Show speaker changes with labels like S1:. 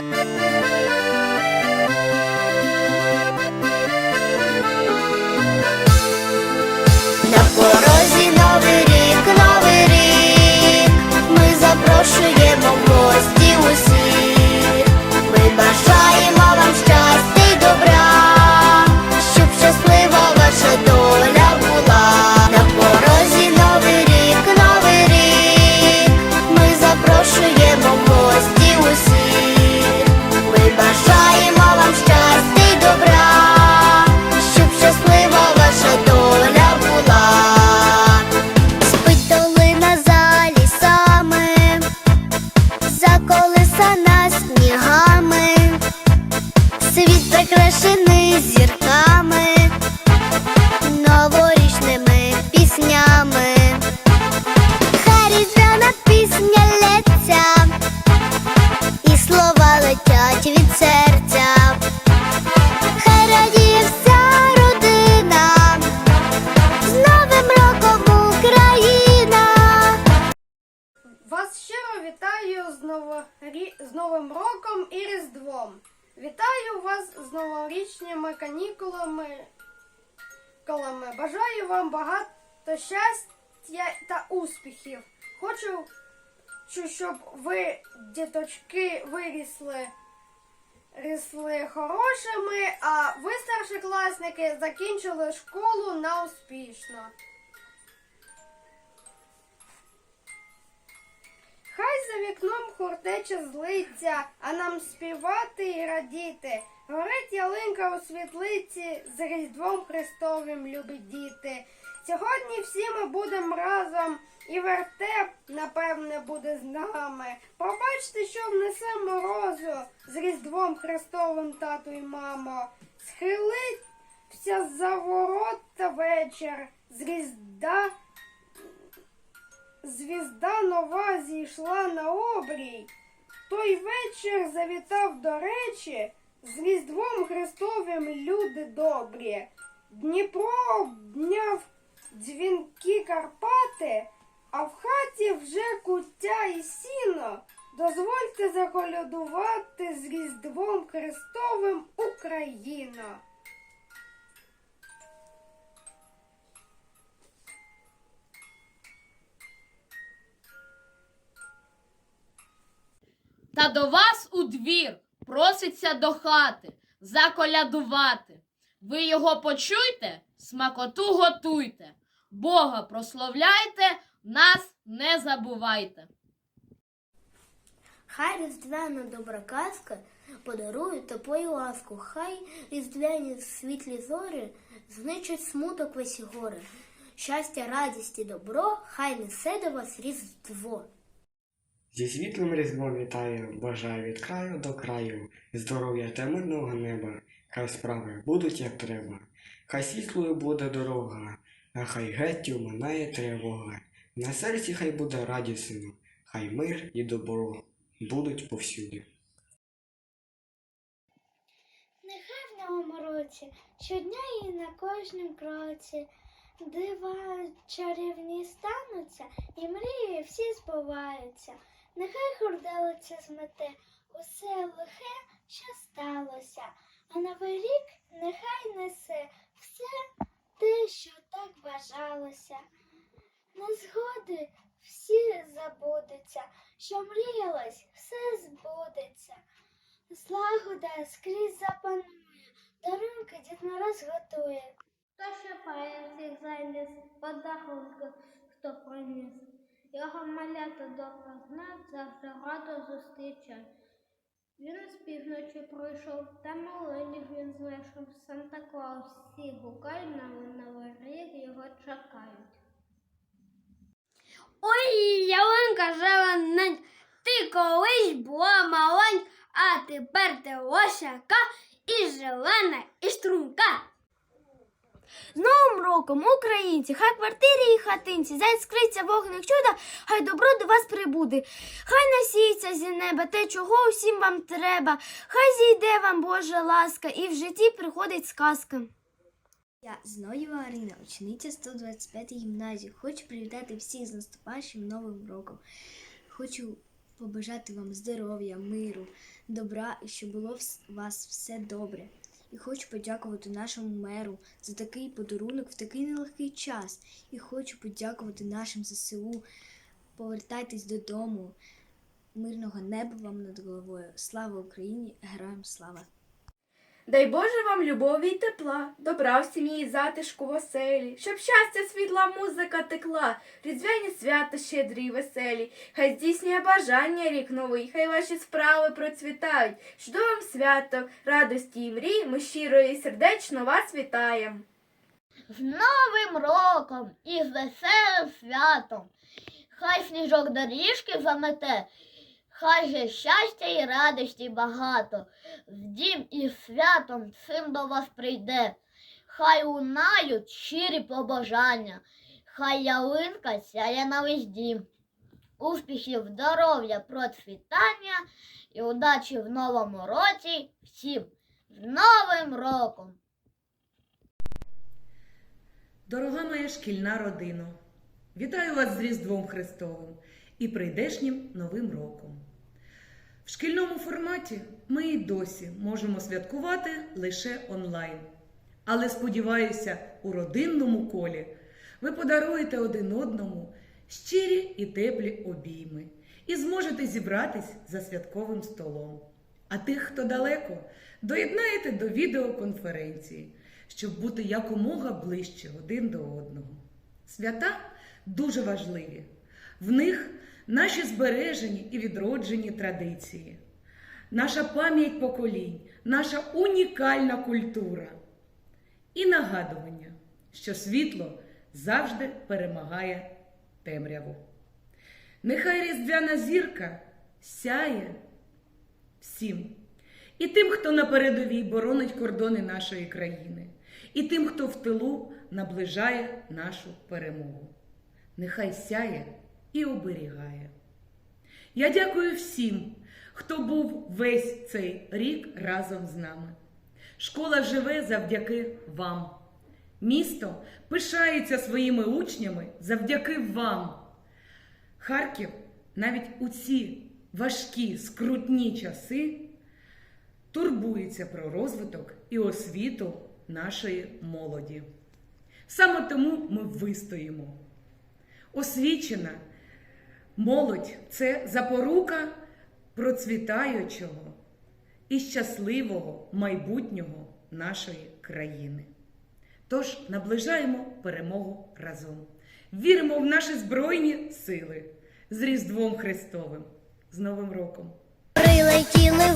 S1: На прикрашений зірками, новорічними
S2: Вітаю вас з новорічними канікулами. Бажаю вам багато щастя та успіхів. Хочу, щоб ви, діточки, вирісли рісли хорошими, а ви, старшокласники, закінчили школу на успішно. Хай за вікном хуртече злиться, а нам співати і радіти. Горить ялинка у світлиці, з Різдвом Христовим любі діти. Сьогодні всі ми будемо разом, і вертеп, напевне, буде з нами. Побачте, що внесе морозу з Різдвом Христовим тату і мамо. Схилився за ворота вечір, з Різдва Звізда нова зійшла на обрій. Той вечір завітав до речі, з Різдвом Христовим люди добрі. Дніпро обняв дзвінки Карпати, а в хаті вже куття і сіно. Дозвольте заколядувати з Різдвом Христовим Україна.
S3: Та до вас у двір проситься до хати заколядувати. Ви його почуйте, смакоту готуйте, Бога прославляйте, нас не забувайте.
S4: Хай різдвяна добра казка подарує тепло ласку. Хай різдвяні світлі зорі зничать смуток весь гори. Щастя, радість і добро, хай несе до вас різдво.
S5: Зі світлим різдвом вітаю, бажаю від краю до краю, здоров'я та мирного неба, хай справи будуть як треба, хай світлою буде дорога, а хай геть минає тривога. На серці хай буде радісно, хай мир і добро будуть повсюди.
S6: Нехай в новому році, щодня і на кожнім кроці. Дива чарівні стануться, і мрії всі збуваються. Нехай хурделиця змете усе лихе, що сталося, а новий рік нехай несе все те, що так бажалося. Незгоди всі забудуться, що мріялось, все збудеться. Злагода скрізь запанує, дарунки Дід Мороз готує. Хто шипає всіх зайняс, подарунки, хто приніс. Його малята добре знать, завжди радо зустрічать. Він з півночі пройшов, та малині він знайшов. Санта Клаус всі гукають на новий його чекають.
S7: Ой, ялинка зелена, ти колись була маленька, а тепер ти лосяка і зелена, і струнка.
S4: З Новим роком, українці, хай квартирі і хатинці, заіскриться вогник чуда, хай добро до вас прибуде. Хай насіється зі неба те, чого усім вам треба. Хай зійде вам Божа ласка, і в житті приходить сказка.
S8: Я Зноєва Арина, учениця 125 гімназії. Хочу привітати всіх з наступаючим новим роком. Хочу побажати вам здоров'я, миру, добра і щоб було у вас все добре. І хочу подякувати нашому меру за такий подарунок в такий нелегкий час. І хочу подякувати нашим ЗСУ. Повертайтесь додому. Мирного неба вам над головою. Слава Україні! Героям слава!
S2: Дай Боже вам любові й тепла, добра в сім'ї затишку в оселі, щоб щастя, світла музика текла, різдвяні свята щедрі й веселі, хай здійснює бажання рік новий, хай ваші справи процвітають. Жду вам свято, радості і мрій, ми щиро і сердечно вас вітаємо.
S3: З Новим роком і з веселим святом. Хай сніжок доріжки замете, хай же щастя і радості багато. В дім і святом цим до вас прийде. Хай лунають щирі побажання, хай ялинка сяє на весь дім. Успіхів, здоров'я, процвітання і удачі в новому році всім. З Новим роком!
S9: Дорога моя шкільна родино, вітаю вас з Різдвом Христовим і прийдешнім Новим роком. В шкільному форматі ми і досі можемо святкувати лише онлайн. Але сподіваюся, у родинному колі ви подаруєте один одному щирі і теплі обійми і зможете зібратись за святковим столом. А тих, хто далеко, доєднаєте до відеоконференції, щоб бути якомога ближче один до одного. Свята дуже важливі. В них наші збережені і відроджені традиції, наша пам'ять поколінь, наша унікальна культура і нагадування, що світло завжди перемагає темряву. Нехай різдвяна зірка сяє всім. І тим, хто на передовій боронить кордони нашої країни, і тим, хто в тилу наближає нашу перемогу. Нехай сяє і оберігає. Я дякую всім, хто був весь цей рік разом з нами. Школа живе завдяки вам. Місто пишається своїми учнями завдяки вам. Харків навіть у ці важкі, скрутні часи турбується про розвиток і освіту нашої молоді. Саме тому ми вистоїмо. Освічена молодь це запорука процвітаючого і щасливого майбутнього нашої країни. Тож наближаємо перемогу разом. Віримо в наші Збройні сили з Різдвом Христовим, з Новим роком!
S1: Прилетіли